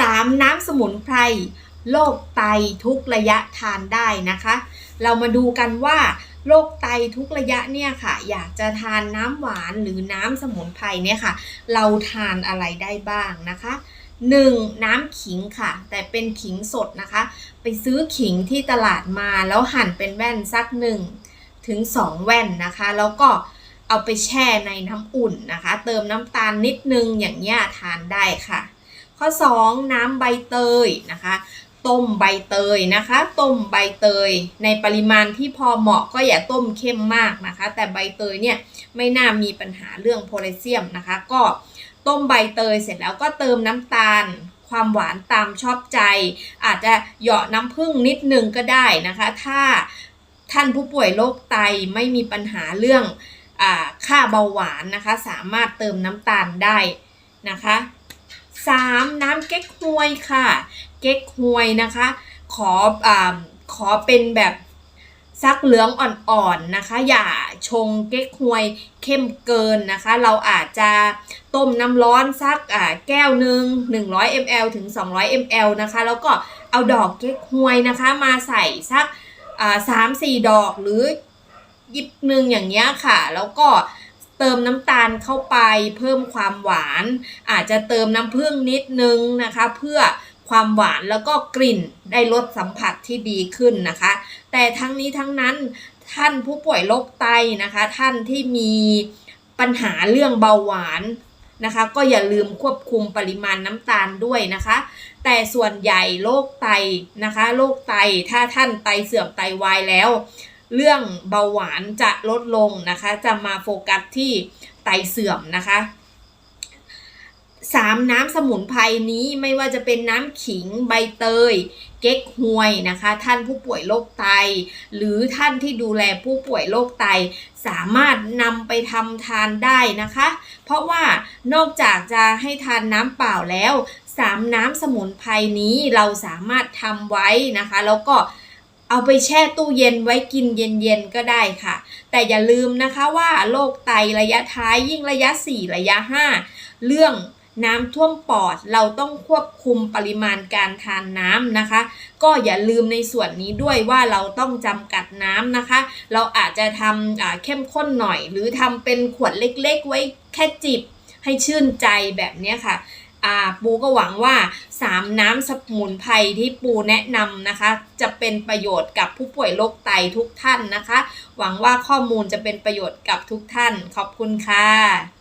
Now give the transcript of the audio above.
3. น้ำสมุนไพรโรคไตทุกระยะทานได้นะคะ เรามาดูกันว่าโรคไตทุกระยะเนี่ยค่ะ อยากจะทานน้ำหวานหรือน้ำสมุนไพรเนี่ยค่ะ เราทานอะไรได้บ้างนะคะ 1. น้ำขิงค่ะ แต่เป็นขิงสดนะคะ ไปซื้อขิงที่ตลาดมาแล้วหั่นเป็นแว่นสักหนึ่งถึง2แว่นนะคะ แล้วก็เอาไปแช่ในน้ำอุ่นนะคะ เติมน้ำตาลนิดนึงอย่างเงี้ยทานได้ค่ะ ข้อ 2 น้ำใบเตยนะคะ ต้มใบเตยนะคะ ต้มใบเตย ในปริมาณที่พอเหมาะก็อย่าต้มเข้มมากนะคะ แต่ใบเตยเนี่ยไม่น่ามีปัญหาเรื่องโพแทสเซียมนะคะ ก็ต้มใบเตยเสร็จแล้วก็เติมน้ำตาลความหวานตามชอบใจ อาจจะเหยาะน้ำผึ้งนิดนึงก็ได้นะคะ ถ้าท่านผู้ป่วยโรคไตไม่มีปัญหาเรื่องอค่าเบาหวานนะคะ สามารถเติมน้ำตาลได้นะคะ 3. น้ำเก๊กฮวยค่ะ เก๊กฮวยนะคะ ขออาขอเป็นแบบซักเหลืองอ่อนๆนะคะ อย่าชงเก๊กฮวยเข้มเกินนะคะ เราอาจจะต้มน้ำร้อนสักอ่าแก้วหนึ่ง100 ml ถึง 200 ml นะคะ แล้วก็เอาดอกเก๊กฮวยนะคะ มาใส่สักอ่าสามสี่ดอกหรือยิบหนึ่งอย่างเงี้ยค่ะ แล้วก็ เติมน้ำตาลเข้าไปเพิ่มความหวาน อาจจะเติมน้ำผึ้งนิดนึงนะคะ เพื่อความหวานแล้วก็กลิ่นได้รสสัมผัสที่ดีขึ้นนะคะ แต่ทั้งนี้ทั้งนั้นท่านผู้ป่วยโรคไตนะคะ ท่านที่มีปัญหาเรื่องเบาหวานนะคะ ก็อย่าลืมควบคุมปริมาณน้ำตาลด้วยนะคะ แต่ส่วนใหญ่โรคไตนะคะโรคไตถ้าท่านไตเสื่อมไตวายแล้ว เรื่องเบาหวานจะลดลงนะคะ จะมาโฟกัสที่ไตเสื่อมนะคะสามน้ำสมุนไพรนี้ไม่ว่าจะเป็นน้ำขิงใบเตย เก๊กฮวยนะคะ ท่านผู้ป่วยโรคไต หรือท่านที่ดูแลผู้ป่วยโรคไต สามารถนำไปทำทานได้นะคะ เพราะว่านอกจากจะให้ทานน้ำเปล่าแล้วสามน้ำสมุนไพรนี้เราสามารถทำไว้นะคะ แล้วก็ เอาไปแช่ตู้เย็นไว้กินเย็นๆก็ได้ค่ะ แต่อย่าลืมนะคะว่าโรคไตระยะท้ายยิ่งระยะ 4 ระยะ 5 เรื่องน้ำท่วมปอดเราต้องควบคุมปริมาณการทานน้ำนะคะ ก็อย่าลืมในส่วนนี้ด้วยว่าเราต้องจำกัดน้ำนะคะ เราอาจจะทำอ่าเข้มข้นหน่อย หรือทำเป็นขวดเล็กๆ ไว้แค่จิบให้ชื่นใจแบบนี้ค่ะ อ่าปูก็หวังว่า 3 น้ำสมุนไพรที่ปูแนะนำนะคะ จะเป็นประโยชน์กับผู้ป่วยโรคไตทุกท่านนะคะ หวังว่าข้อมูลจะเป็นประโยชน์กับทุกท่าน ขอบคุณค่ะ